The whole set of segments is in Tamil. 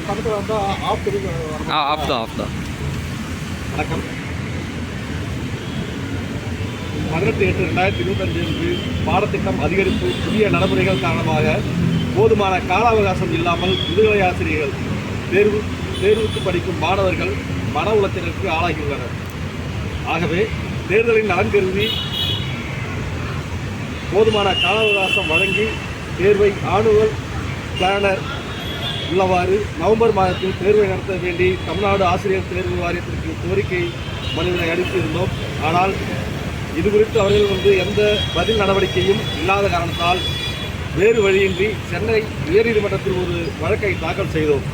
பக்கத்தில் வந்தால் ஆஃப் திரும்பி ஆ ஆஃப் தான் ஆஃப் தான். வணக்கம். பதினெட்டு எட்டு ரெண்டாயிரத்தி இருபத்தஞ்சு அன்று பாடத்திட்டம் அதிகரிப்பு புதிய நடைமுறைகள் காரணமாக போதுமான கால அவகாசம் இல்லாமல் முதுகலை ஆசிரியர்கள் தேர்வு தேர்வுக்கு படிக்கும் மாணவர்கள் மன உளைச்சலுக்கு ஆளாகியுள்ளனர். ஆகவே தேர்தலின் நலன் கருதி போதுமான கால அவகாசம் வழங்கி தேர்வை ஆனுவல் பிளானர் உள்ளவாறு நவம்பர் மாதத்தில் தேர்வை நடத்த வேண்டி தமிழ்நாடு ஆசிரியர் தேர்வு வாரியத்திற்கு கோரிக்கை மனுவினை அளித்திருந்தோம். ஆனால் இது குறித்து அவர்கள் வந்து எந்த பதில் நடவடிக்கையும் இல்லாத காரணத்தால் வேறு வழியின்றி சென்னை உயர்நீதிமன்றத்தில் ஒரு வழக்கை தாக்கல் செய்தோம்.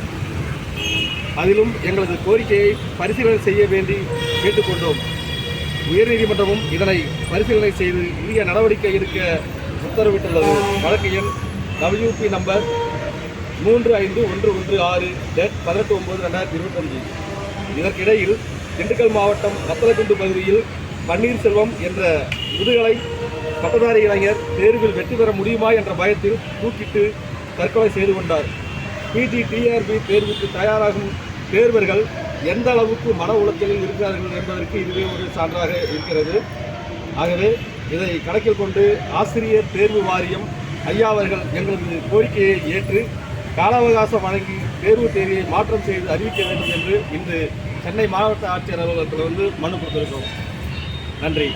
அதிலும் எங்களது கோரிக்கையை பரிசீலனை செய்ய வேண்டி கேட்டுக்கொண்டோம். உயர்நீதிமன்றமும் இதனை பரிசீலனை செய்து உரிய நடவடிக்கை எடுக்க உத்தரவிட்டுள்ளது. வழக்கு எண் டபிள்யூபி நம்பர் மூன்று ஐந்து ஒன்று ஒன்று ஆறு டேட் பதினெட்டு ஒன்பது ரெண்டாயிரத்தி இருபத்தஞ்சு. இதற்கிடையில் திண்டுக்கல் மாவட்டம் வத்தலக்குண்டு பகுதியில் பன்னீர்செல்வம் என்ற முதுகலை பட்டதாரி இளைஞர் தேர்வில் வெற்றி பெற முடியுமா என்ற பயத்தில் தூக்கிட்டு தற்கொலை செய்து கொண்டார். பிஜி டிஆர்பி தேர்வுக்கு தயாராகும் தேர்வர்கள் எந்த அளவுக்கு மன உளைச்சலில் இருக்கிறார்கள் என்பதற்கு இதுவே ஒரு சான்றாக இருக்கிறது. ஆகவே இதை கணக்கில் கொண்டு ஆசிரியர் தேர்வு வாரியம் ஐயா அவர்கள் எங்களது கோரிக்கையை ஏற்று கால அவகாசம் வழங்கி தேர்வு தேதியை மாற்றம் செய்து அறிவிக்க வேண்டும் என்று இன்று சென்னை மாவட்ட ஆட்சியர் அலுவலகத்தில் வந்து மனு கொடுத்திருக்கோம். நன்றி.